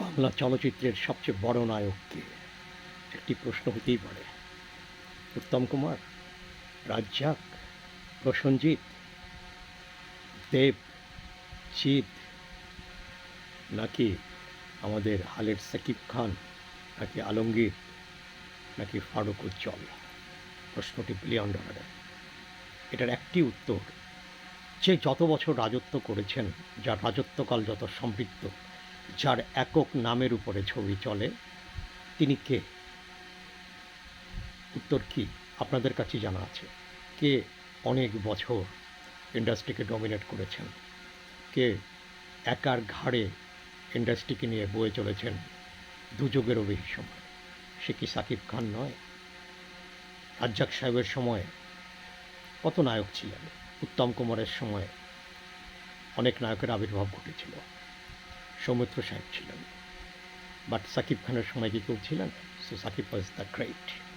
বাংলা চলচ্চিত্রের সবচেয়ে বড় নায়ক কে? একটি প্রশ্ন হতেই পারে। উত্তম কুমার, রাজ্জাক, প্রসঞ্জিৎ, দেব, জিৎ, নাকি আমাদের হালের সাকিব খান, নাকি আলমগীর, নাকি ফারুক উজ্জ্বল? প্রশ্নটি বিলিয়ন ডলারের এটার একটি উত্তর, যে যত বছর রাজত্ব করেছেন, যার রাজত্বকাল যত সমৃদ্ধ যার একক নামের উপরে ছবি চলে, তিনি কে? উত্তর কি আপনাদের কাছে জানা আছে? কে অনেক বছর ইন্ডাস্ট্রিকে ডমিনেট করেছেন? কে একার ঘাড়ে ইন্ডাস্ট্রিকে নিয়ে বয়ে চলেছেন দুযোগেরও বেশি সময়? সে কি সাকিব খান নয়? রাজ্জাক সাহেবের সময় কত নায়ক ছিলেন? উত্তম কুমারের সময় অনেক নায়কের আবির্ভাব ঘটেছিল। সৌমিত্র সাহেব ছিলেন। বাট সাকিব খানের সময় কি কেউ ছিলেন? So Shakib was the great